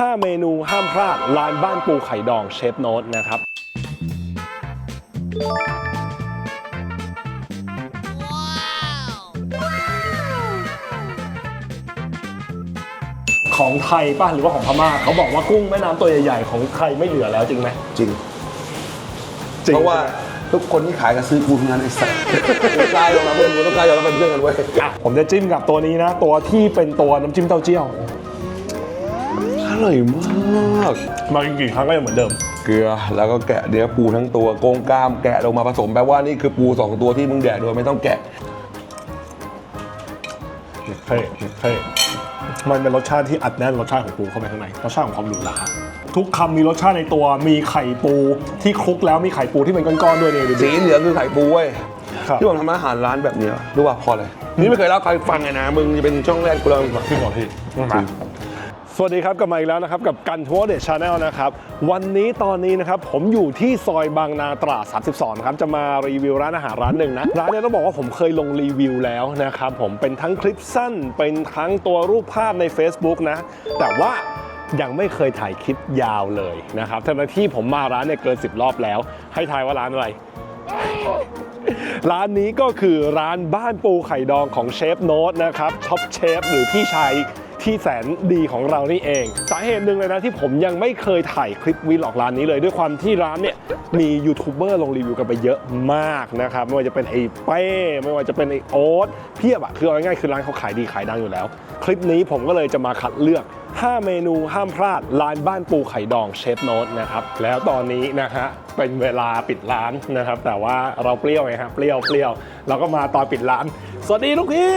5 เมนูห้ามพลาดร้านบ้านปูไข่ดองเชฟโน้ตนะครับ ของไทยป่ะหรือว่าของพม่าเขาบอกว่ากุ้งแม่น้ำตัวใหญ่ๆ ของไทยไม่เหลือแล้วจริงไหมจริงจริงเพราะว่าทุกคนที่ขายก็ซื้อกูทั้งนั้นไอ้สัสต้องกล้ายอมรับเพื่อนกูต้องกล้ายอมรับเป็นเพื่อนกันเว้ย อะผมจะจิ้มกับตัวนี้นะ ตัวที่เป็นตัวน้ำจิ้มเต้าเจี้ยวอ ร่อยมาก มากินกี่ครั้งก็ยังเหมือนเดิม เกลือแล้วก็แกะเนื้อปูทั้งตัวโกงกล้ามแกะลงมาผสมแปลว่านี่คือปูสองตัวที่มึงแดกโดยไม่ต้องแกะเท่เท่มันเป็นรสชาติที่อัดแน่นรสชาติของปูเข้าไปข้างในรสชาติของความหรูหราทุกคำมีรสชาติในตัวมีไข่ปูที่คลุกแล้วมีไข่ปูที่เป็นก้อนๆด้วยนี่ดูสีดิเหลืองคือไข่ปูเว้ยครับที่ผมทำอาหารร้านแบบเนี้ยรู้ป่ะพอเลยนี่ไม่เคยเล่าใครฟังไงนะมึงจะเป็นช่องแรกกูเล่าให้มึงฟังพี่บอกพี่มา สวัสดีครับกลับมาอีกแล้วนะครับกับกันทัวร์เดชชาแนลนะครับวันนี้ตอนนี้นะครับผมอยู่ที่ซอยบางนาตราด32ครับจะมารีวิวร้านอาหารร้านหนึ่งนะร้านนี้ต้องบอกว่าผมเคยลงรีวิวแล้วนะครับผมเป็นทั้งคลิปสั้น เป็นทั้งตัวรูปภาพใน Facebook นะ แต่ว่ายังไม่เคยถ่ายคลิปยาวเลยนะครับทั้งที่ผมมาร้านเนี่ยเกิน 10 รอบแล้ว ให้ทายว่าร้านอะไรร้านนี้ก็คือร้านบ้านปูไข่ดองของเชฟโน้ตนะครับช็อปเชฟหรือพี่ชาย ที่แสนดีของเรานี่เอง สาเหตุหนึ่งเลยนะที่ผมยังไม่เคยถ่ายคลิปวีล็อกร้านนี้เลยด้วยความที่ร้านเนี่ยมียูทูบเบอร์ลงรีวิวกันไปเยอะมากนะครับไม่ว่าจะเป็นไอ้เป้ไม่ว่าจะเป็นไอ้โอ๊ตเพียบอะคือเอาง่ายๆคือร้านเขาขายดีขายดังอยู่แล้ว คลิปนี้ผมก็เลยจะมาคัดเลือก 5 เมนูห้ามพลาดร้านบ้านปูไข่ดองเชฟโน้ตนะครับแล้วตอนนี้นะฮะเป็นเวลาปิดร้านนะครับ แต่ว่าเราเปรี้ยวไงครับเปรี้ยวเปรี้ยวเราก็มาตอนปิดร้าน สวัสดีลูกพี่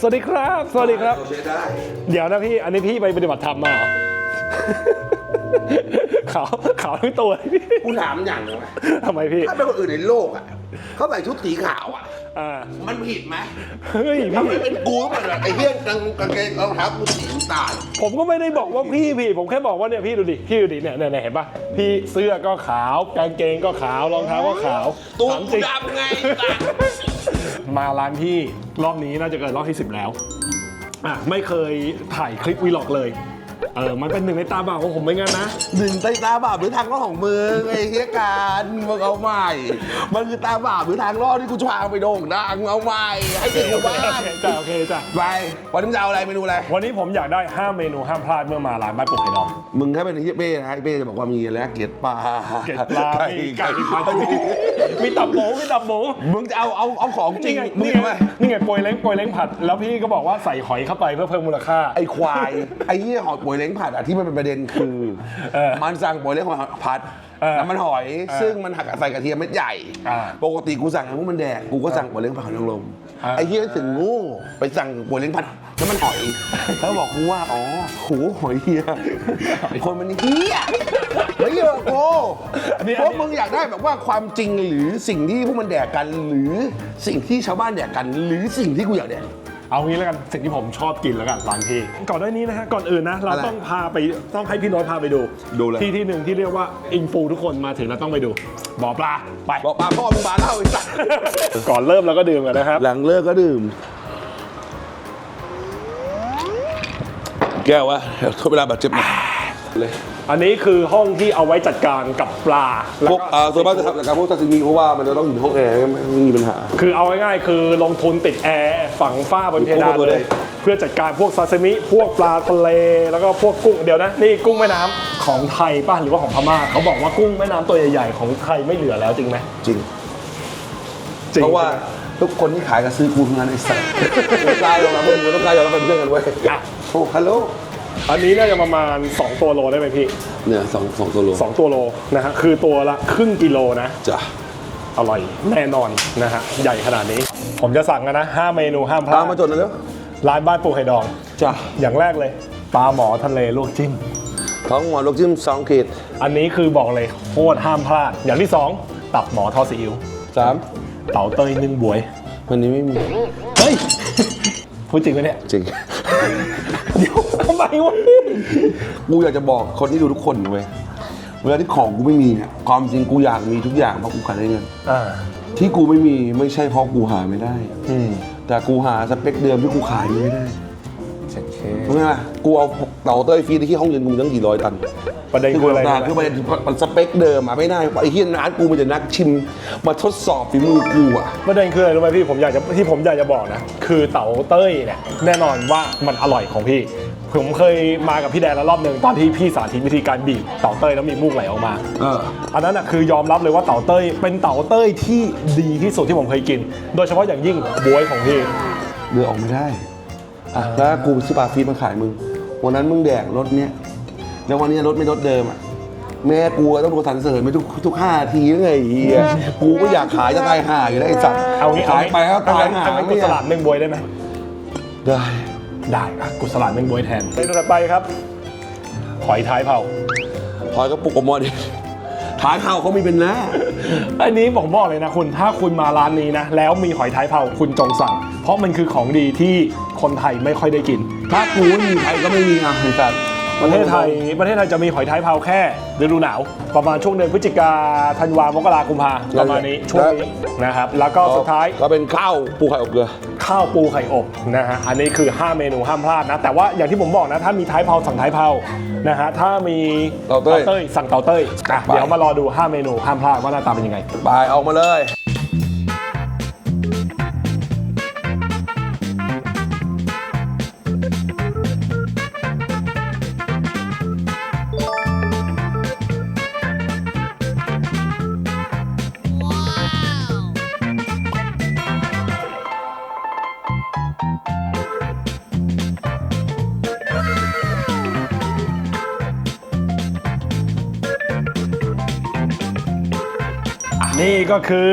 สวัสดีครับ สวัสดีครับเดี๋ยวนะพี่ อันนี้พี่ไปปฏิบัติธรรมมาเหรอ ขาวขาวทั้งตัวเลยพี่กูถามอย่างหนึงไหมทำไมพี่ ถ้าเป็นคนอื่นในโลกอะเขาใส่ชุดสีขาวอะ อ่า มันผิดไหมเฮ้ยถ้าพี่ ไม่เป็นกูก็แบบไอ้เหี้ยกางกางเกงรองเท้ากูสีน้ำตาลผมก็ไม่ได้บอกว่าพี่พี่ ผมแค่บอกว่าเนี่ยพี่ดูดิ พี่ดูดิเนี่ยเนี่ยเนี่ยเห็นปะพี่เสื้อก็ขาว กางเกงก็ขาว รองเท้าก็ขาวตัวถามกูจริงดำไงสัตว์ มาร้านพี่รอบนี้น่าจะเกินรอบที่ 10 แล้วอะไม่เคยถ่ายคลิปวีล็อกเลย เออ มันเป็นหนึ่งในตาบ่าวของผมเหมือนกันนะ หนึ่งใต้ตาบาปหรือทางรอดของมึงไอ้เหี้ยการมึงเอาใหม่ มันคือตาบาปหรือทางรอดที่กูชวางไปโด่งดังเอาใหม่ให้เด็กกูบ้างโอเคจ้ะโอเคจ้ะไปวันนี้มึงจะเอาอะไรเมนูอะไร วันนี้ผมอยากได้ 5 เมนูห้ามพลาดเมื่อมาร้านบ้านปุกไข่ดอง มึงถ้าเป็นไอ้เหี้ยเป้นะไอ้เป้จะบอกว่ามีอะไรนะเกล็ดปลาเกล็ดปลามีไก่ปลาทูมีตับหมูมีตับหมูมึงจะเอาเอาเอาของจรินี่งไงมึงนี่เอาไหไงมนี่ไงโปรยเล้งโปรยเล้งผัด แล้วพี่ก็บอกว่าใส่หอยเข้าไปเพื่อเพิ่มมูลค่า ไอ้ควายไอ้เหี้ยหอยป่วยเล้งผัดอะที่มันเป็นประเด็นคือเออมันสั่งป่วยเล้งผัดเออน้ำมันหอย ซึ่งมันหักใส่กระเทียมเม็ดใหญ่อ่าปกติกูสั่งให้พวกมันแดกกูก็สั่งป่วยเล้งผัดหอยนางรมอ่าไอ้เหี้ยถึงโงูไปสั่งป่วยเล้งผัดน้ำมันหอยเขาบอกกูว่าอ๋อโหหอยเหี้ยคนมันเหี้ยไม่เยอะกูอันนี้เพราะมึงอยากได้แบบว่าความจริงหรือสิ่งที่พวกมันแดกกันหรือสิ่งที่ชาวบ้านแดกกัน หรือสิ่งที่กูอยากแดก เอางี้แล้วกันสิ่งที่ผมชอบกินแล้วกันร้านพี่ก่อนหน้านี้นะฮะก่อนอื่นนะ เราอะไรต้องพาไปต้องให้พี่น้อยพาไปดูดูเลย ที่ที่หนึ่งที่เรียกว่าอินฟูทุกคนมาถึงเราต้องไปดูบ่อปลาไปบอกปลาพ่อมึงบาเหล่าไอ้สัสก่อนเริ่มเราก็ดื่มกันนะครับ หลังเลิกก็ดื่ม แก้ววะเดี๋ยวทดเวลาบาดเจ็บหน่อยเลย อันนี้คือห้องที่เอาไว้จัดการกับปลาแล้วพวกก็เอ่อส่วนมากจะทำรายการพวกซาซิมิเพราะว่ามันจะต้องอยู่ในห้องแอร์ไม่มีปัญหา คือเอาง่ายๆคือลงทุนติดแอร์ฝังฝ้าบนเพดานครบหมดเลเลยยเพื่อจัดการพวกซาซิมิ พวกปลาทะเล แล้วก็พวกกุ้งเดี๋ยวนะ นี่กุ้งแม่น้ำของไทยป่ะหรือว่าของพม่าเขาบอกว่ากุ้งแม่น้ำตัวใหญ่ๆของไทยไม่เหลือแล้วจริงไหมจริงจริงเพราะว่าทุกคนที่ขายก็ซื้อกูทั้งนั้นไอ้สัสต้องกล้ายอมรับเพื่อนกูต้องกล้ายอมรับเป็นเพื่อนกันเว้ยอะ โอ้ฮัลโหล อันนี้น่าจะประมาณ 2 ตัวโลได้ไหมพี่ เนี่ยสองสองตัวโล2 ตัวโลนะฮะคือตัวละครึ่งกิโลนะ จ้ะ อร่อยแน่นอนนะฮะใหญ่ขนาดนี้ ผมจะสั่งกันนะ 5 เมนูห้ามพลาตามดมาจดหน่อยเร็วร้านบ้านปูไข่ดอง จ้ะอย่างแรกเลยปลาหมอทะเลลวกจิ้ม ท้องหมอนลูกจิ้มสองขีดอันนี้คือบอกเลยโคตรห้ามพลาด อย่างที่ 2 ตับหมอทอดซีอิ๊วสามเต่าเต้ยนึ่งบวย วันนี้ไม่มี เฮ้ย พูดจริงไหมเนี่ย จริง เดี๋ยวทำไมวะกูอยากจะบอกคนที่ดูทุกคนเว้ยเวลาที่ของกูไม่มีเนี่ยความจริงกูอยากมีทุกอย่างเพราะกูขาดได้เงินอ่าที่กูไม่มีไม่ใช่เพราะกูหาไม่ได้ อืมแต่กูหาสเปคเดิมที่กูขายไม่ได้ เช็คเคเพราะไงล่ะกูเอาเต่าเต้ยฟีดที่ห้องเรียนกูมีตั้งกี่ร้อยตันประเด็นคืออะไรคือรู้ไหมคือประเด็นมันสเปคเดิมอะไม่ได้ไอ้เฮียร้านกูมันจะนักชิมมาทดสอบฝีมือกูอะประเด็นคืออะไรรู้ไหมพี่ผมอยากจะที่ผมอยากจะบอกนะคือเต๋าเต้ยเนี่ยแน่นอนว่ามันอร่อยของพี่ผมเคยมากับพี่แดนแล้วรอบหนึ่งตอนที่พี่สาธิตวิธีการบีบเต๋าเต้ยแล้วมีมูกไหลออกมาเอออันนั้นนะคือยอมรับเลยว่าเต๋าเต้ยเป็นเต๋าเต้ยที่ดีที่สุดที่ผมเคยกิน โดยเฉพาะอย่างยิ่งบวยของพี่เดือออกไม่ได้ อะแล้วกูซื้อปลาฟีดมาขายมึง วันนั้นมึงแดกรถเนี้ย แล้ววันเนี้ยรถไม่รถเดิมอะ แม่กูต้องโดนสรรเสริญไปทุกทุกห้าทียังไงเฮียกูก็อยากขายจะตายห่าอยู่แล้วไอ้สัตว์เอางี้ขายไปก็ตายห่าทำเป็นกุไม่ศลาดเม่งบวยได้ไหมได้ ได้อะกุศลาดเม่งบวยแทนเมนูถัดไปครับ หอยท้ายเผาพอยก็ปลุกอมอดิท้ายเท้าเขามีเป็นหน้า อันนี้ผมบอกเลยนะคุณ ถ้าคุณมาร้านนี้นะ แล้วมีหอยท้ายเผาคุณจงสั่ง เพราะมันคือของดีที่ คนไทยไม่ค่อยได้กิน ถ้ากูไม่มีใครก็ไม่มีอะไอ้สัตว์ประเทศไทยประเทศไทยจะมีหอยท้ายเผาแค่ฤดูหนาว ประมาณช่วงเดือนพฤศจิกาธันวามกรากุมภาประมาณนี้ช่วงนี้นะครับ แล้วก็สุดท้ายก็เป็นข้าวปูไข่อบเกลือข้าวปูไข่อบนะฮะอันนี้คือ 5 เมนูห้ามพลาดนะ แต่ว่าอย่างที่ผมบอกนะ ถ้ามีท้ายเผาสั่งท้ายเผานะฮะถ้ามีเต่าเต้ยสั่งเต่าเต้ยอะไปเดี๋ยวมารอดู 5 เมนูห้ามพลาดว่าหน้าตาเป็นยังไงบายออกมาเลย นี่ก็คือ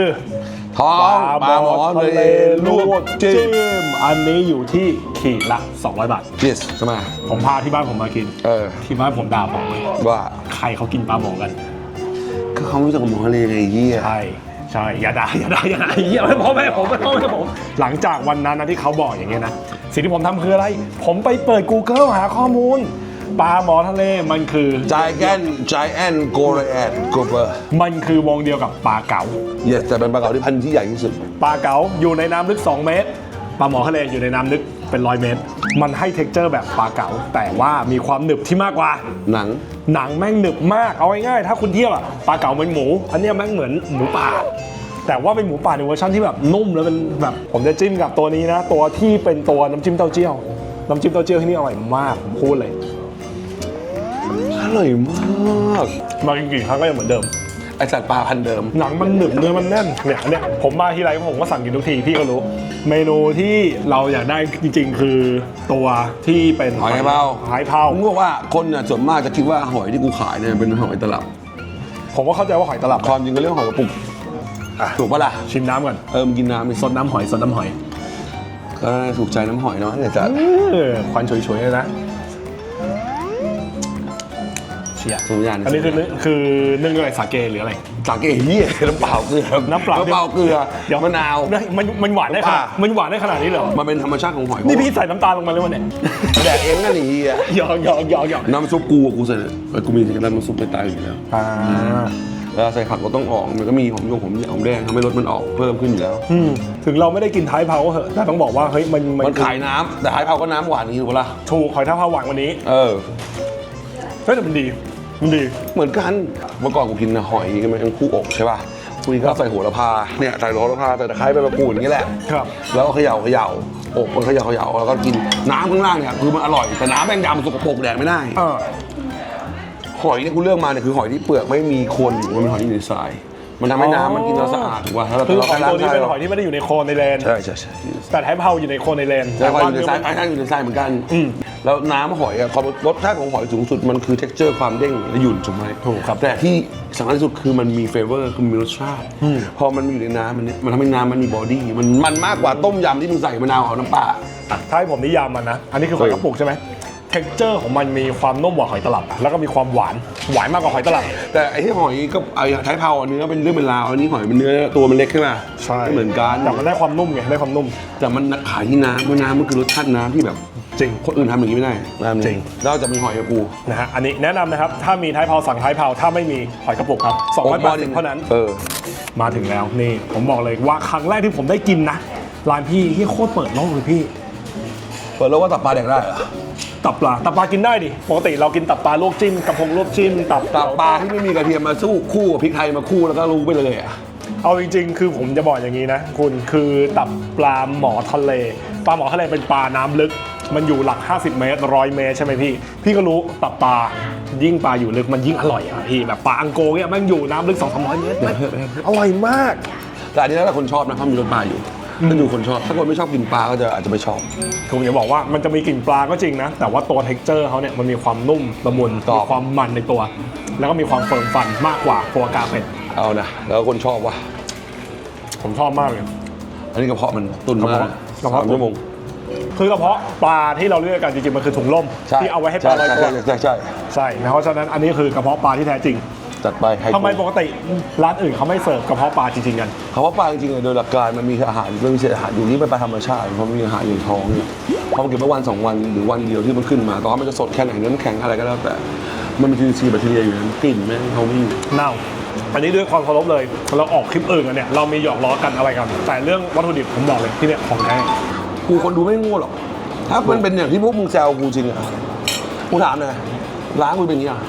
ท้องปลาหมอทะเลลวกจิ้มมอันนี้อยู่ที่ขีดละ 200 บาท yes ใช่ไหมผมพาที่บ้านผมมากิน เออ ที่บ้านผมด่าผมเลยว่าใครเขากินปลาหมอกัน ก็เขารู้จักกับหมอทะเลไงไอ้เฮียใช่ใช่อย่าด่าอย่าด่าอย่าด่าเหี้ยไม่พ่อแม่ผมไม่พ่อแม่ผมหลังจากวันนั้นนะที่เขาบอกอย่างเงี้ยนะ สิ่งที่ผมทำคืออะไร ผมไปเปิด Google หาข้อมูล ปลาหมอทะเลมันคือจายแกนจายแอนโกเรแอนโกเบอร์มันคือวงเดียวกับปลาเก๋า yes แต่เป็นปลาเก๋าที่พันธุ์ที่ใหญ่ที่สุด ปลาเก๋าอยู่ในน้ำลึก 2 เมตร ปลาหมอทะเลอยู่ในน้ำลึกเป็นร้อยเมตร มันให้เท็กเจอร์แบบปลาเก๋าแต่ว่ามีความหนึบที่มากกว่า หนัง หนังแม่งหนึบมาก เอาง่ายๆถ้าคุณเทียบอะปลาเก๋าเหมือนหมู อันเนี้ยแม่งเหมือนหมูป่า แต่ว่าเป็นหมูป่าในเวอร์ชันที่แบบนุ่มแล้วเป็นแบบผมจะจิ้มกับตัวนี้นะ ตัวที่เป็นตัวน้ำจิ้มเต้าเจี้ยว น้ำจิ้มเต้าเจี้ยวที่นี่อร่อยมากผมพูดเลยอ ร่อยมาก มากินกี่ครั้งก็ยังเหมือนเดิม ไอสัตว์ปลาพันธุ์เดิม หนังมันหนึบเนื้อมันแน่นเนี่ยเนี่ยผมมาทีไรผมก็สั่งกินทุกทีพี่ก็รู้ เมนูที่เราอยากได้จริง ๆ คือตัวที่เป็นหอยเผา หอยเผา ผมบอกว่าคนเนี่ยส่วนมากจะคิดว่าหอยที่กูขายเนี่ยเป็นหอยตลับผมก็เข้าใจว่าหอยตลับความจริงก็เรียกว่าหอยกระปุกอะถูกปะล่ะชิมน้ำก่อนเออมนกินน้ำดิซดน้ำหอยซดน้ำหอยก็ถูกใจน้ำหอยเนาะเนี่ยจัดเออควันฉุยๆเลยนะ เชียร์สัญญาณอันนี้คือนึ่งคือนึ่งด้วยอะไรสาเกหรืออะไร สาเกเฮียน้ำเปล่าเกลือน้ำเปล่าน้ำเปล่าเกลือเดี๋ยวมะนาวเฮ้ยมันมันหวานได้ขนาดป่ะมันหวานได้ขนาดนี้เหรอมันเป็นธรรมชาติของหอยนี่พี่ใส่น้ำตาลลงมาเลยวะเนี่ยแดกเองนั่นนี่เฮียหยอกหยอกหยอกหยอกน้ำซุปกูอะกูใส่เออกูมีน้ำซุปในตายอยู่แล้วอ่าแล้วใส่ผักก็ต้องออก มันก็มีหอมยงหอมหอมแดงทำให้รสมันออกเพิ่มขึ้นอยู่แล้วอืมถึงเราไม่ได้กินท้ายเผาก็เหอะแต่ต้องบอกว่าเฮ้ยมันมันขายน้ำแต่ขายเผาก็น้ำหวานนี้ถูกปะล่ะถูกหอยท้ายเผาหวานกวันนี้ เออเฮ้ยแต่มันดี มันดีเหมือนกัน เมื่อก่อนกูกินหอยกันมันคู่อกใช่ป่ะกูนี่ก็ใส่โหระพาเนี่ยใส่โหระพาใส่ตะไคร้ใบมะกรูดอย่างนี้แหละครับ แล้วก็เขย่าเขย่าอกมันเขย่าเขย่าแล้วก็กินน้ำข้างล่างเนี่ยคือมันอร่อยแต่น้ำแมงดำสกปรกแดกไม่ได้เออหอยที่กูเลือกมาเนี่ยคือหอยที่เปลือกไม่มีโคนอยู่มันเป็นหอยที่อยู่ในทราย มันทำให้น้ำมันกินแล้วสะอาดถูกป่ะถ้าเราคือหอยล้างตัวนี้เป็นทรายหอยที่ไม่ได้อยู่ในโคลนในเลนใช่ใช่ใช่แต่ท้ายเผาอยู่ในโคลนในเลนใช่หอยอยู่ในเนื้ทรายมัไอ้ท่านอยู่ในทรายเหมือนกันอืม แล้วน้ำหอยอะความรสชาติของหอยสูงสุดมันคือ texture ความเด้งและหยุ่นถูกไหมถูกครับ แต่ที่สำคัญที่สุดคือมันมีเฟเวอร์คือมีรสชาติ พอมันอยู่ในน้ำมันเนี่ยมันทำให้น้ำมันมีบอดี้มันมันมากกว่าต้มยำที่มึงใส่มะนาวเอาน้ำปลา ถ้าให้ผมนิยามมันนะ อันนี้คือหอยกระปุกใช่ไหม เท็กเจอร์ของมันมีความนุ่มกว่าหอยตลับ แล้วก็มีความหวานหวานมากกว่าหอยตลับ แต่ไอ้ที่หอยก็ไอ้ไทยเผาอันเนื้อเป็นเรื่องเป็นราวอันนี้หอยเป็นเนื้อตัวมันเล็กขึ้นมาใช่ไม่เหมือนกันแต่มันได้ความนุ่มไงได้ความนุ่ม แต่มันขายที่น้ำเพราะน้ำมันคือรสชาติน้ำที่แบบจริงคนอื่นทำอย่างนี้ไม่ได้น้ำนี้จริงแล้วจะมีหอยกับกูนะฮะอันนี้แนะนำนะครับถ้ามีท้ายเผาสั่งท้ายเผาถ้าไม่มีหอยกระปุกครับ280เท่านั้นเออมาถึงแล้วนี่ผมบอกเลยว่าครั้งแรกที่ผมได้กินนะร้านพี่ที่โคตรเปิดโลกเลยพี่ เปิดแล้วว่าตับปลาแดกได้เหรอ ตับปลา ตับปลากินได้ดิ ปกติเรากินตับปลาลวกจิ้มกระพงลวกจิ้ม ตับตับปลาที่ไม่มีกระเทียมมาสู้คู่กับพริกไทยมาคู่แล้วก็รู้ไปเลยอะเอาจริงๆ คือผมจะบอกอย่างนี้นะคุณคือตับปลาหมอทะเล ปลาหมอทะเลเป็นปลาน้ำลึก มันอยู่หลัก 50 เมตรร้อยเมตรใช่ไหมพี่ พี่ก็รู้ตับปลายิ่งปลาอยู่ลึกมันยิ่งอร่อยอะพี่แบบปลาอังโกเนี่ยมันอยู่น้ำลึก2 3 0 0เมตรมันอร่อยมาก แต่อันนี้แล้วแต่คนชอบนะเพราะมีรสปลาอยู่ ถ้าดูคนชอบ ถ้าคนไม่ชอบกินปลาก็จะอาจจะไม่ชอบ คือผมจะบอกว่ามันจะมีกลิ่นปลาก็จริงนะ แต่ว่าตัวเท็กเจอร์เขาเนี่ยมันมีความนุ่มละมุนกรอบ มีความมันในตัว แล้วก็มีความเฟิร์มฟันมากกว่าโฟกาเป็ดเอานะแล้วคนชอบว่ะผมชอบมากเลย อันนี้กระเพาะมันตุนมากกระเพาะสามชั่วโมง คือกระเพาะปลาที่เราเรียกกันจริงๆมันคือถุงลมใช่ที่เอาไว้ให้ปลาลอยใช่ตัวใช่ใช่ใช่ใช่เพราะฉะนั้นอันนี้คือกระเพาะปลาที่แท้จริง จัดไปให้ทำไมปกติร้านอื่นเขาไม่เสิร์ฟกระเพาะปลาจริงๆกัน คำว่าปลาจริงๆเนี่ยโดยหลักการมันมีอาหารเรื่องเศษอาหารอยู่นี่เป็นปลาธรรมชาติเพราะมันมีอาหารอยู่ในท้องเนี่ยพอมันเก็บไว้วันสองวันหรือวันเดียวที่มันขึ้นมาตอนมันจะสดแค่ไหนน้ำแข็งอะไรก็แล้วแต่ มันมีซีแบคทีเรียอยู่นั้นกลิ่นแม่งเขาไม่อยู่เน่า อันนี้ด้วยความเคารพเลย เราออกคลิปอื่นกันเนี่ย เรามีหยอกล้อกันอะไรกัน แต่เรื่องวัตถุดิบผมบอกเลยที่เนี่ยของแท้ กูคนดูไม่โง่หรอกถ้ามันเป็นอย่างที่พวกมึงแซวกูจริงอะกูถามหน่อยร้านกูเป็นอย่างนี้อะ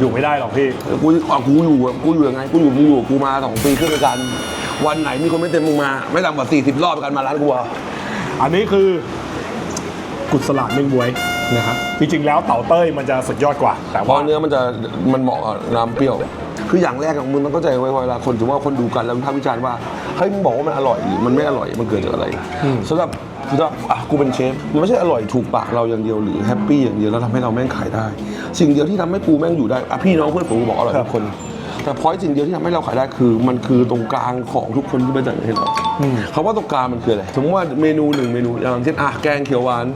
อยู่ไม่ได้หรอกพี่ กูอะกูอยู่อะกูอยู่ยังไงกูอยู่มึงอยู่กูมาสองปีครึ่งด้วยกัน วันไหนมีคนไม่เต็มมึงมา ไม่ต่ำกว่าสี่สิบรอบกันมาร้านกูอะอันนี้คือกุศลานึ่งบวยนะครับจริงๆแล้วเต่าเต้ยมันจะสุดยอดกว่า แต่เพว่าราะเนื้อมันจะมันเหมาะกับน้ำเปรี้ยว คืออย่างแรกของมึงต้องเข้าใจไว้เวลาคนถือว่าคนดูกันแล้ววิพากษ์วิจารณ์ว่าเฮ้ยมึงบอกว่ามันอร่อยหรือมันไม่อร่อยมันเกิดจากอะไรสำหรับ สำหรับอะกูเป็นเชฟมันไม่ใช่อร่อยถูกปากเราอย่างเดียวหรือแฮปปี้อย่างเดียวแล้วทำให้เราแม่งขายได้ สิ่งเดียวที่ทำให้กูแม่งอยู่ได้อะพี่น้องเพื่อนผมกูบอกอร่อยทุกคน แต่พอยสิ่งเดียวที่ทำให้เราขายได้คือ มันคือตรงกลางของทุกคนที่มาจากประเทศเราคำว่าตรงกลางมันคืออะไรสมมติว่าเมนูหนึ่งเมนูอย่างเช่นอะแกงเขียวหวาน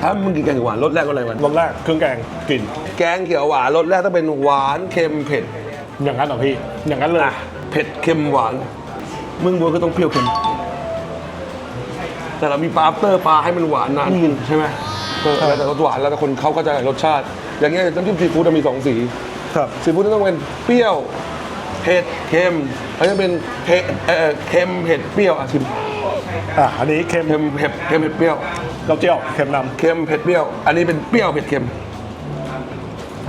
ถ้ามึงกินแกงเขียวหวานรสแรกก็อะไรมันรสแรกเครื่องแกงกลิ่นแกงเขียวหวานรสแรกต้องเป็นหวานเค็มเผ็ดอย่างนั้นเหรอพี่ อย่างนั้นเลย เผ็ดเค็มหวาน มึงบัวก็ต้องเปรี้ยวเค็ม แต่เรามีปลาอัปเตอร์ปลาให้มันหวานนานขึ้นใช่ไหมเออแต่รสหวานแล้วแต่คนเขาก็จะรสชาติ อย่างเงี้ยน้ำจิ้มซีฟู้ดจะมีสองสีครับ ซีฟู้ดต้องเป็นเปรี้ยวเผ็ดเค็มเขาจะเป็นเผ็ดเออเค็มเผ็ดเปรี้ยวอะชิมอะอันนี้เค็มเค็มเผ็ดเค็มเผ็ดเปรี้ยวเต้าเจี้ยวเค็มนเค็มเผ็ดเปรี้ยว อันนี้เป็นเปรี้ยวเผ็ดเค็ม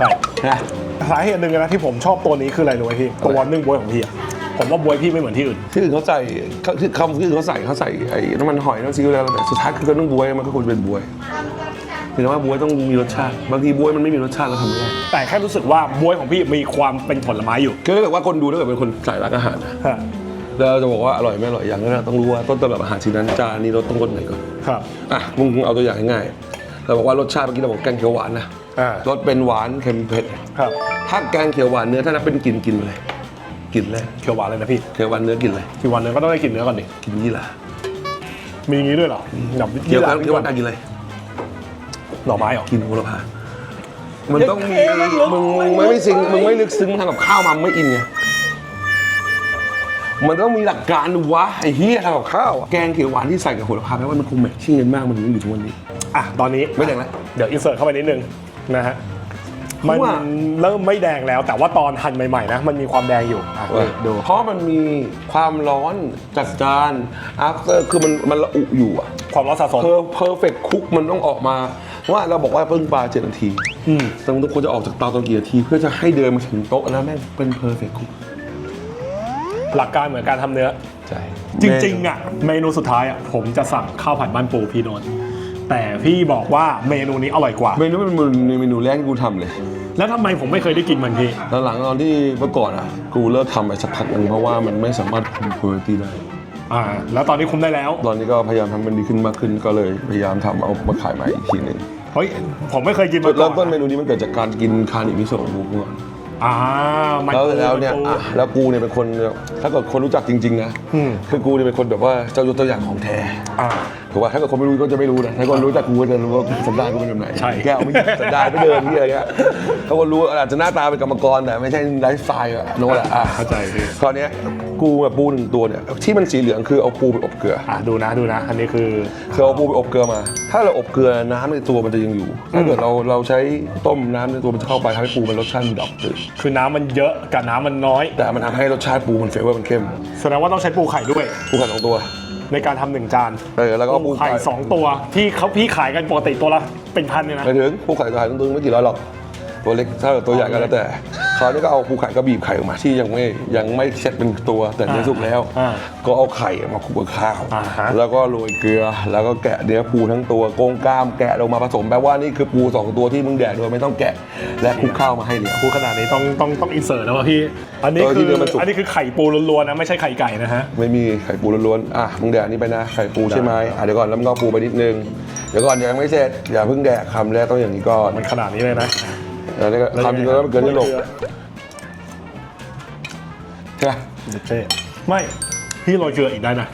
ำครับนะ สาเหตุหนึ่งนะที่ผมชอบตัวนี้คืออะไรรู้ไหมพี่ ตัวนึ่งบวยของพี่อะ ผมว่าบวยพี่ไม่เหมือนที่อื่น ที่อื่นเขาใส่เขาที่คำที่อื่นเขาใส่เขาใส่ไอ้น้ำมันหอยน้ำซีอิ๊วอะไรแล้วแต่สุดท้ายคือก็ต้องบวยมันก็ควรเป็นบวยถึงว่าบวยต้องมีรสชาติบางทีบวยมันไม่มีรสชาติเราทำไม่ได้แต่แค่รู้สึกว่าบวยของพี่มีความเป็นผลไม้อยู่คือถ้าเกิดว่าคนดูถ้าเกิดเป็นคนสายรักอาหารนะฮะแล้วจะบอกว่าอร่อยไม่อร่อยอย่างนั้นนะต้องรู้ว่าต้นตำรับอาหารชิ้นนั้นจานนี้รสต้องรสไหนก่อนครับอะมึงเอาตัวอย่างง่ายๆเราบอกว่ารสชาติเมื่อกี้เราบอกแกงเขียวหวานนะอ่ารสเป็นหวานเค็มเผ็ดครับถ้าแกงเขียวหวานเนื้อถ้านับเป็นกลิ่นกินเลย กลิ่นเลยเขียวหวานเลยนะพี่เขียวหวานเนื้อกลิ่นเลยที่วันนึงก็ต้องได้กินเนื้อก่อนดิกลิ่นยี่หร่ามีอย่างนี้ด้วยเหรอแบบเขียวหวานยี่เขียวหหวานร่าอะกินเลยหน่อไม้เหรอกินโหระพามันต้องมีเอ๊ะมันรู้มึงมึงไม่ไม่ซึ้งมึงไม่ลึกซึ้งมึงทำกับข้าวมามึงไม่อินไงมันต้องมีหลักการดูวะไอ้เฮียทำกับข้าวอะแกงเขียวหวานที่ใส่กับโหระพาแปลว่ามันคงแมทชิ่งกันมากมันถึงอยู่ทุกวันนี้ อะตอนนี้ไม่แดงแล้วเดี๋ยวอินเสิร์ตเข้าไปนิดนึงนะฮะ มันเพราะว่าเริ่มไม่แดงแล้ว แต่ว่าตอนหั่นใหม่ๆนะ มันมีความแดงอยู่อะดู เพราะมันมีความร้อนจัดจาน after คือมันมันระอุอยู่อะ ความร้อนสะสม เพอเพอร์เฟกคุกมันต้องออกมาว่าเราบอกว่าเพิ่งปลาเจ็ดนาทีอืม แต่ทุกคนจะออกจากเตาตอนกี่นาที เพื่อจะให้เดินมาถึงโต๊ะแล้วแม่งเป็นเพอร์เฟกคุกหลักการเหมือนการทำเนื้อ ใช่จริงๆอะเมนูสุดท้ายอะผมจะสั่งข้าวผัดบ้านปูพี่โนนท์ แต่พี่บอกว่าเมนูนี้อร่อยกว่า เมนูเป็นเมนูแรกที่กูทำเลย แล้วทำไมผมไม่เคยได้กินมันพี่แล้วหลังตอนที่เมื่อก่อนอะ กูเลิกทำไปสักพักหนึงเพราะว่ามันไม่สามารถคุมคุณภาพได้ อ่า แล้วตอนนี้คุมได้แล้ว ตอนนี้ก็พยายามทำมันดีขึ้นมากขึ้นก็เลยพยายามทำเอามาขายใหม่อีกทีหนึ่งเฮ้ย ผมไม่เคยกินจุมาดก่เริ่อมต้นเมนูนี้มันเกิดจากการกินคานิมิโซะของกูก่อน อ่ามันแล้วแล้วเนี่ยปูอะแล้วกูเนี่ยเป็นคนเนี่ยถ้าเกิดคนรู้จักจริงๆนะอืมคือกูเนี่ยเป็นคนแบบว่าเจ้ายศตัวอย่างของแท้อ่า ถูกป่ะถ้าเกิดคนไม่รู้ก็จะไม่รู้นะถ้าคนรู้จักกูก็จะรู้ว่าสันดานกูเป็นแบบไหนใช่ แก้วไม่สันดานไม่เดินที่อะไรเงี้ยถ้าคนรู้อาจจะหน้าตาเป็นกรรมกรแต่ไม่ใช่ไลฟ์สไตล์อะโน้ตอะอะเข้าใจพี่คราวเนี้ยกูแบบปูหนึ่งตัวเนี่ยที่มันสีเหลืองคือเอาปูไปอบเกลือ อ่าดูนะดูนะ อันนี้คือ คือเอาปูไปอบเกลือมา ถ้าเราอบเกลือน้ำในตัวมันจะยังอยู่ ถ้าเกิดเราเราใช้ต้มน้ำในตัวมันจะเข้าไปทำให้ปูมันรสชาติมันดรอปเลยคือน้ำมันเยอะกับน้ำมันน้อย แต่มันทำให้รสชาติปูมันเฟเวอร์มันเข้มแสดงว่าต้องใช้ปูไข่ด้วย ปูไข่สองตัว ในการทำหนึ่งจานเออแล้วก็เอาปูไข่ สองตัว ที่เขาพี่ขายกันปกติตัวละเป็นพันเนี่ยนะ ไปถึงปูไข่ก็ขายตรงๆไม่กี่ร้อยหรอก ตัวเล็กถ้าเกิดตัวใหญ่ก็แล้วแต่คราวนี้ก็เอาปูไข่ก็บีบไข่ออกมาที่ยังไม่ยังไม่เสร็จเป็นตัวแต่เนื้อสุกแล้วอ่าก็เอาไข่มาคลุกกับข้าวอ่าฮะแล้วก็โรยเกลือ แล้วก็แกะเนื้อปูทั้งตัวโกงกล้ามแกะลงมาผสมแปลว่านี่คือปูสองตัวที่มึงแดกโดยไม่ต้องแกะและคลุกข้าวมาให้เหลียวพูดขนาดนี้ต้องต้องต้องอินเสิร์ตแล้วว่ะพี่ อันนี้เออที่คือเนื้อมันสุกอันนี้คือไข่ปูล้วนๆนะไม่ใช่ไข่ไก่นะฮะไม่มีไข่ปูล้วนๆอะมึงแดกนี่ไปนะไข่ปูใช่ไหมอะเดี๋ยวก่อนแล้วมึงก็เอาปูไปนิดนึงเดี๋ยวก่อนยังไม่เสร็จอย่าเพิ่งแดกคำแรกต้องอย่างนี้ก่อนมันขนาดนี้เลยนะ แล้วนี่ก็คำจริงๆแล้วมันเกินที่หลบใช่ไหมเท่ไม่ พี่โรยเกลืออีกได้นะ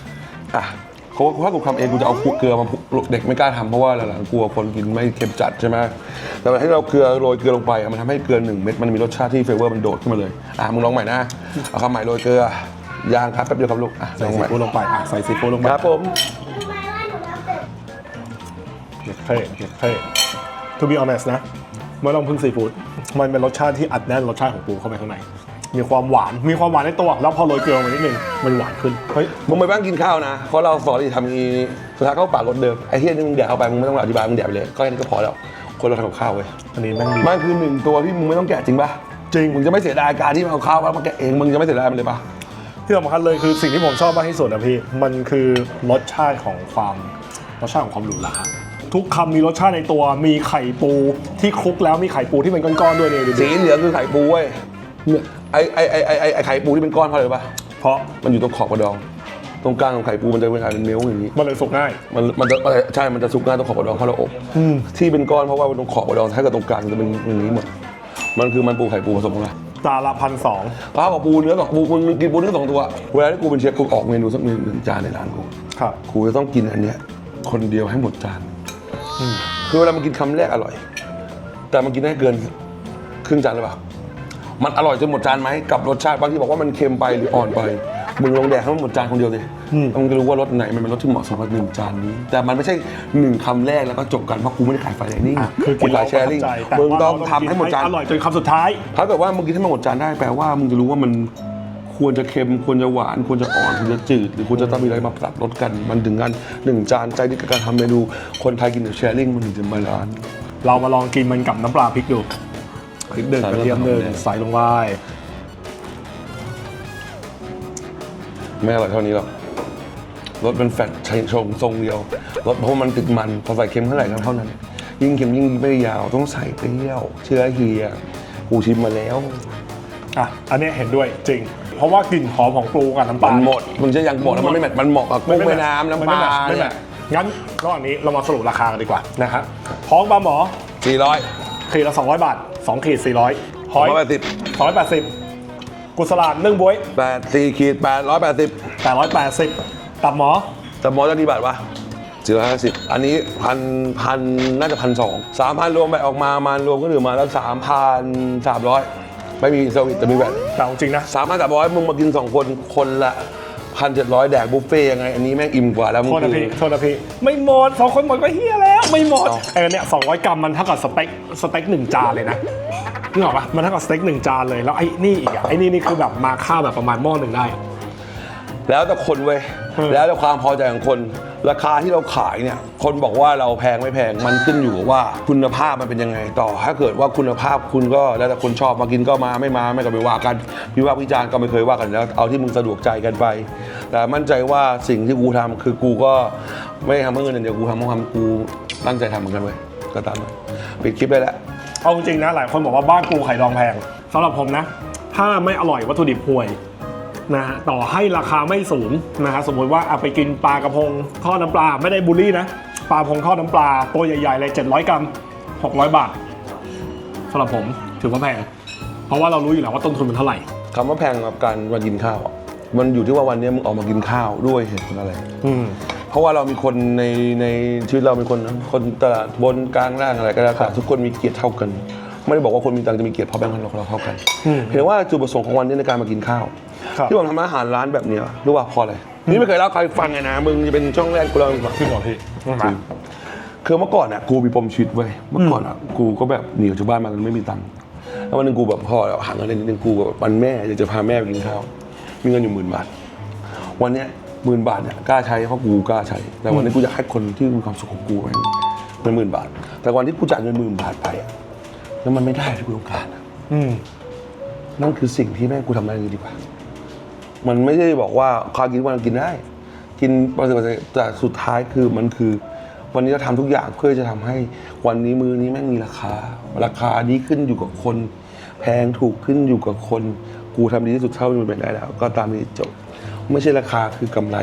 อะเขาว่าถ้ากูทำเองกูจะเอาเกลือมาคลุกเด็กไม่กล้าทำเพราะว่าหลังๆกลัวคนกินไม่เค็มจัดใช่ไหมแต่ให้เราเกลือโรยเกลือลงไปอะมันทำให้เกลือหนึ่งเม็ดมันมีรสชาติที่เฟเวอร์มันโดดขึ้นมาเลยอะมึงลองใหม่นะเอาคำใหม่โรยเกลือย่างครับแป๊บเดียวครับลูกอะลใส่องซีใหม่ฟู้ดลงไปอะใส่ซีฟู้ดลงไปครับผม เท่เท่ to be honest นะ ไม่ต้องพึ่งซีฟู้ดมันเป็นรสชาติที่อัดแน่นรสชาติของปูเข้าไปข้างในมีความหวาน มีความหวานในตัว แล้วพอโรยเกลือมานิดนึง มันหวานขึ้น เฮ้ย มึงไปบ้างกินข้าวนะ เพราะเราสอนที่ทำอย่างนี้สุดท้ายเข้าปากรสเดิม ไอ้ที่นี่มึงแดกเข้าไป มึงไม่ต้องอธิบาย มึงแดกไปเลย ก็แค่นี้ก็พอแล้ว คนเราทำกับข้าวเว้ย อันนี้แม่งดีมันคือหนึ่งตัวที่มึงไม่ต้องแกะจริงปะจริง มึงจะไม่เสียดายการที่มึงเอาข้าวมาแกะเอง มึงจะไม่เสียดายมันเลยปะที่สำคัญเลยคือสิ่งที่ผมชอบมากที่สุดอะพี่ มันคือรสชาติของความรสชาติของความหรูหรา ทุกคำมีรสชาติในตัว มีไข่ปูที่คลุกแล้วมีไข่ปูที่เป็นก้อนๆด้วยเนี่ยดูดิสีเหลืองคือไข่ปูเว้ยเนี่ยไอไอไอไอไอ้ไอไข่ปูที่เป็นก้อนเพราะอะไรรู้ปะเพราะมันอยู่ตรงขอบกระดอง ตรงกลางของไข่ปูมันจะเป็นไข่เป็นเมลอย่างนี้ มันเลยสุกง่าย มันมันจะใช่ มันจะสุกง่ายตรงขอบกระดองเข้าเราอบที่เป็นก้อนเพราะว่าตรงขอบกระดองถ้าเกิดตรงกลางมันจะเป็นอย่างนี้หมด มันคือมันปูไข่ปูผสมกันจานละพันสองปลากับปูเนื้อกับปูมึงกินปูเนื้อสองตัว เวลาที่กูเป็นเชฟกูออกเมนูสักหนึ่งหนึ่งจานในร้านกูครับกูจะต้องกินอันเนี้ยคนเดียวให้หมดจาน คือเวลามันกินคำแรกอร่อย แต่มันกินได้เกินครึ่งจานหรือเปล่ามันอร่อยจนหมดจานไหมกับรสชาติบางทีบอกว่ามันเค็มไปหรืออ่อนไปมึงลองแดกให้มันหมดจานคนเดียวสิมึงจะรู้ว่ารสไหนมันเป็นรสที่เหมาะสมกับหนึ่งจานนี้ แต่มันไม่ใช่หนึ่งคำแรกแล้วก็จบกันเพราะกูไม่ได้ขายไฟแดงนี่คือกินขายแชร์ลิงเข้าใจแต่มึงว่าต้องเราทำให้หมดจานอร่อยจนคำสุดท้ายถ้าเกิดว่ามึงกินให้มันหมดจานได้แปลว่ามึงจะรู้ว่ามัน ควรจะเค็มควรจะหวานควรจะอ่อนควรจะจืด หรือควรจะต้องมีอะไรมาปรับรสกัน มันถึงกันหนึ่งจานใจที่กับการทำเมนูคนไทยกินแบบแชร์ลิงมันถึงจะมาร้านเรามาลองกินมันกับน้ำปลาพริกดูพริกหนึ่งใส่กระเทียมหนึ่งลงไปใส่ลงไปไม่อร่อยเท่านี้หรอกรสเป็นแฟตใช้ชงทรงเดียวรสเพราะมันติดมันพอใส่เค็มเท่าไหร่ก็เท่านั้น ยิ่งเค็มยิ่งไม่ยาวต้องใส่เปรี้ยว เชื่อเฮียกูชิมมาแล้วอะอันนี้เห็นด้วยจริง เพราะว่ากลิ่นหอมของปูกับน้ำปลามันหมดมึงจะยังบอกแล้วมันไม่แมทมันเหมาะกับกุ้งแม่น้ำน้ำปลาไม่แมเนี่ทยงั้นระหว่างนี้เรามาสรุปราคากันดีกว่านะครับท้องปลาหมอสี่ร้อยขีดละ 200 บาท 2 ขีด 400หอยร้อยแปดสิบ280 กุศลาดนึ่งบวยแปดสี่ขีดแปดร้อยแปดสิบ880 ตับหมอแต่หมอจะกี่บาทวะสี่ร้อยห้าสิบอันนี้พันพันน่าจะพันสองสามพันรวมไปออกมามารวมก็เหลือมาแล้วสามพันสามร้อย ไม่มีเซอร์วิสแต่มีแบบแต่เอาจริงนะ สามพันสามร้อยมึงมากินสองคนคนละพันเจ็ดร้อยแดกบุฟเฟ่ยังไง อันนี้แม่งอิ่มกว่าแล้วมึงโทษนะคือ พี่โทษนะพี่ไม่หมดสองคนหมดก็เฮียแล้วไม่หมดเอา เออเนี่ย200กรัมมันเท่ากับสเต็กสเต็กหนึ่งจานเลยนะนึกออกปะมันเท่ากับสเต็กหนึ่งจานเลยแล้วไอ้นี่อีกอะไอ้นี่นี่คือแบบมาข้าวแบบประมาณหม้อหนึ่งได้ แล้วแต่คนเว้ยอืมแล้วแต่ความพอใจของคน ราคาที่เราขายเนี่ยคนบอกว่าเราแพงไม่แพงมันขึ้นอยู่กับว่าคุณภาพมันเป็นยังไงต่อ ถ้าเกิดว่าคุณภาพคุณก็แล้วแต่คนชอบมากินก็มาไม่มาไม่ก็ไปว่ากันวิพากษ์วิจารณ์ก็ไม่เคยว่ากันแล้วเอาที่มึงสะดวกใจกันไป แต่มั่นใจว่าสิ่งที่กูทำคือกูก็ไม่ได้ทำเพื่อเงินอย่างเดียวกูทำเพราะความกูตั้งใจทำเหมือนกันเว้ยก็ตามนั้นปิดคลิปได้แล้วเอาจริงนะหลายคนบอกว่าบ้านปูไข่ดองแพงสำหรับผมนะ ถ้าไม่อร่อยวัตถุดิบห่วย นะฮะต่อให้ราคาไม่สูงนะฮะสมมติว่าเอาไปกินปลากระพงทอดน้ำปลาไม่ได้บูลลี่นะปลาพงทอดน้ำปลาตัวใหญ่ๆเลย700 กรัม 600 บาทสำหรับผมถือว่าแพง เพราะว่าเรารู้อยู่แล้วว่าต้นทุนมันเท่าไหร่ คำว่าแพงกับการมากินข้าวอะมันอยู่ที่ว่าวันนี้มึงออกมากินข้าวด้วยเหตุผลอะไร อืม เพราะว่าเรามีคนในในชีวิตเรามีคนคนตลาดบนกลางล่างอะไรก็แล้วแต่ทุกคนมีเกียรติเท่ากัน ไม่ได้บอกว่าคนมีตังค์จะมีเกียรติเพราะแบงค์พันเราเราเท่ากันอืม เห็นว่าจุดประสงค์ของวันนี้ในการมากินข้าว ครับ ที่ผมทำอาหารร้านแบบเนี้ยรู้ว่าเพราะอะไรนี่ไม่เคยเล่าใครฟังไงนะมึงจะเป็นช่องแรกกูเล่าให้ฟังขึ้นก่อนพี่จริงคือเมื่อก่อนอะกูมีปมชีวิตเว้ยเมื่อก่อนอะกูก็แบบหนีออกจากบ้านมาแล้วไม่มีตังค์แล้ววันหนึงกูแบบพ่อแล้วหาเงินได้นิดนึงกูแบบวันแม่อยากจะพาแม่ไปกินข้าวมีเงินอยู่หมื่นบาท วันเนี้ยหมื่นบาทเนี่ยกล้าใช้เพราะกูกล้าใช้แต่วันนี้กูอยากให้คนที่มีความสุขของกูแม่งเป็นหมื่นบาท แต่วันที่กูจ่ายเงินหมื่นบาทไปอะแล้วมันไม่ได้ที่กูต้องการอะอืมนั่นคือสิ่งที่แม่งกูทำได้ดีกว่า มันไม่ได้บอกว่าข้าวกินวันกินได้ กินปกติแต่สุดท้ายคือมันคือ วันนี้เราทำทุกอย่างเพื่อจะทำให้วันนี้มือนี้แม่งมีราคา ราคานี้ขึ้นอยู่กับคน แพงถูกขึ้นอยู่กับคน กูทำดีที่สุดเท่าที่มันเป็นได้แล้ว ก็ตามนี้จบ ไม่ใช่ราคาคือกำไร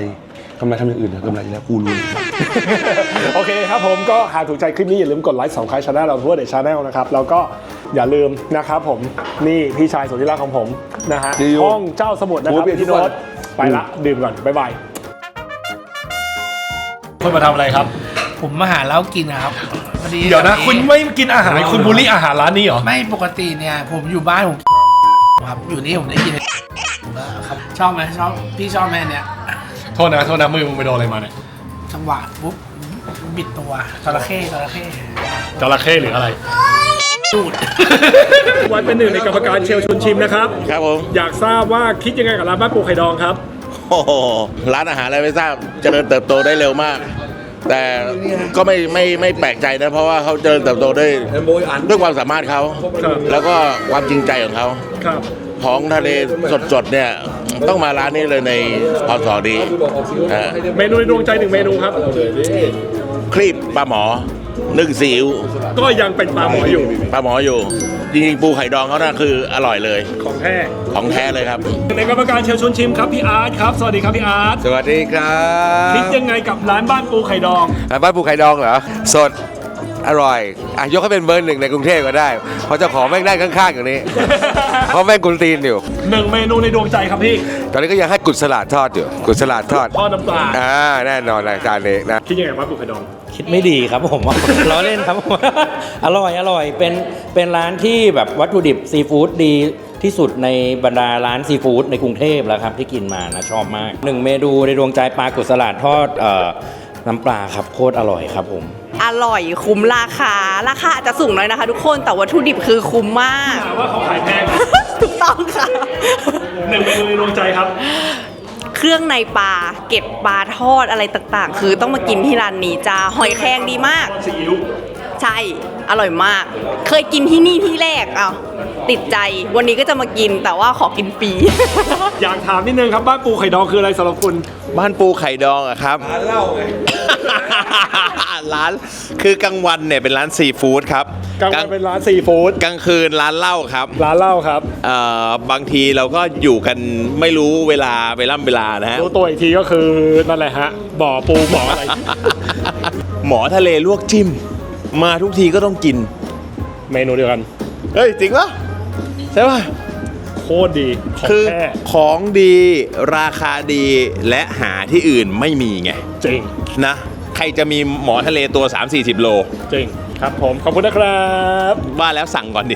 กำไรทำอย่างอื่นนะกำไรแล้วกูรู้โอเคครับผมก็หากถูกใจคลิปนี้อย่าลืมกดไลค์สองครั้งชาแนลเราทั่วเดชชาแนลนะครับแล้วก็อย่าลืมนะครับผมนี่พี่ชายสุดที่รักของผม นะฮะดีอยู่ห้องเจ้าสมุทรนะครับโอ้ยเปลี่ยนพี่ทุกโน้วัตนไปละดื่มก่อนบ๊ายบายคุณมาทำอะไรครับ ผมมาหาเหล้ากินนะครับพอดีเดี๋ยวนะแถคุณไม่กินอาหารคุณบูลลี่อาหารร้านนี้เหรอ ไม่ปกติเนี่ย ผมอยู่บ้านผมครับอยู่นี่ผมได้กินครับชอบไหมชอบพี่ชอบไหมอันเนี่ยโทษนะโทษนะมือมึงไปโดนอะไรมาเนี่ยจังหวะปุ๊บบิดตัวจระเข้จระเข้จระเข้หรืออะไร ดูดวันเป็นหนึ่งในกรรมการเชลชวนชิมนะครับ ครับผม อยากทราบว่าคิดยังไงกับร้านบ้านปูไข่ดองครับ โอ้โหร้านอาหารอะไรไม่ทราบเจริญเติบโตได้เร็วมาก แต่ก็ไม่ไม่ไม่แปลกใจนะ เพราะว่าเขาเจริญเติบโตด้วยด้วยความสามารถเขา ครับ แล้วก็ความจริงใจของเขาครับ ของทะเลสดๆเนี่ยต้องมาร้านนี้เลยในพอสอดีอ่าเมนูในดวงใจหนึ่งเมนูครับคลีบปลาหมอ นึ่งซีอิ๊วก็ยังเป็นปลาหมออยู่ ปลาหมออยู่ จริงๆปูไข่ดองเขาน่ะคืออร่อยเลย ของแท้ ของแท้เลยครับ ในกรรมการเชลชวนชิมครับพี่อาร์ตครับ สวัสดีครับพี่อาร์ต สวัสดีครับคิดยังไงกับร้านบ้านปูไข่ดอง ร้านบ้านปูไข่ดองเหรอ สด อร่อยอะยกให้เป็นเบอร์หนึ่งในกรุงเทพก็ได้ เพราะเจ้าของแม่งได้ข้างๆอย่างนี้ เพราะแม่งกุนตีนอยู่ หนึ่งเมนูในดวงใจครับพี่ ตอนนี้ก็ยังให้กุดสลัดทอดอยู่ กุดสลัดทอด ทอดน้ำปลา อ่า แน่นอนรายการนี้นะ คิดยังไงกับบ้านปูไข่ดอง คิดไม่ดีครับผม ล้อเล่นครับผม อร่อยอร่อย เป็นเป็นร้านที่แบบวัตถุดิบซีฟู้ดดีที่สุดในบรรดาร้านซีฟู้ดในกรุงเทพแล้วครับที่กินมานะชอบมากหนึ่งเมนูในดวงใจปลากุดสลัดทอดเอ่อน้ำปลาครับโคตรอร่อยครับผม อร่อยคุ้มราคา ราคาอาจจะสูงหน่อยนะคะ ทุกคนแต่วัตถุดิบคือคุ้มมากถามว่าเขาขายแพง ถูกต้องค่ะ หนึ่งเมนูในดวงใจครับเค รื่องในปลาเก็บปลาทอดอะไรต่างๆ คือต้องมากินที่ร้านนี้จ้าหอยแครงดีมาก ซีอิ๊ว ใช่ อร่อยมาก เคยกินที่นี่ที่แรกอ้าวติดใจ วันนี้ก็จะมากินแต่ว่าขอกินฟรี อยากถามนิดนึงครับบ้านปูไข่ดองคืออะไรสำหรับคุณบ้านปูไข่ดองอะครับ ร้านเหล้าร้านคือกลางวันเนี่ยเป็นร้านซีฟู้ดครับกลางวันเป็นร้านซีฟู้ดกลางคืนร้านเหล้าครับร้านเหล้าครับเอ่อบางทีเราก็อยู่กันไม่รู้เวลาเวล่ำเวลานะฮะ รู้ตัวอีกทีก็คือนั่นแหละฮะบ่อปูบ่ออะไร หมอทะเลลวกจิ้ม มาทุกทีก็ต้องกินเมนูเดียวกัน เฮ้ย จริงปะใช่ปะโคตรดีของคือแท้ของดีราคาดีและหาที่อื่นไม่มีไง จริง นะ ใครจะมีหมอทะเลตัว 3-40 โล จริง ครับผม ขอบคุณนะครับ ว่าแล้วสั่งก่อนดิ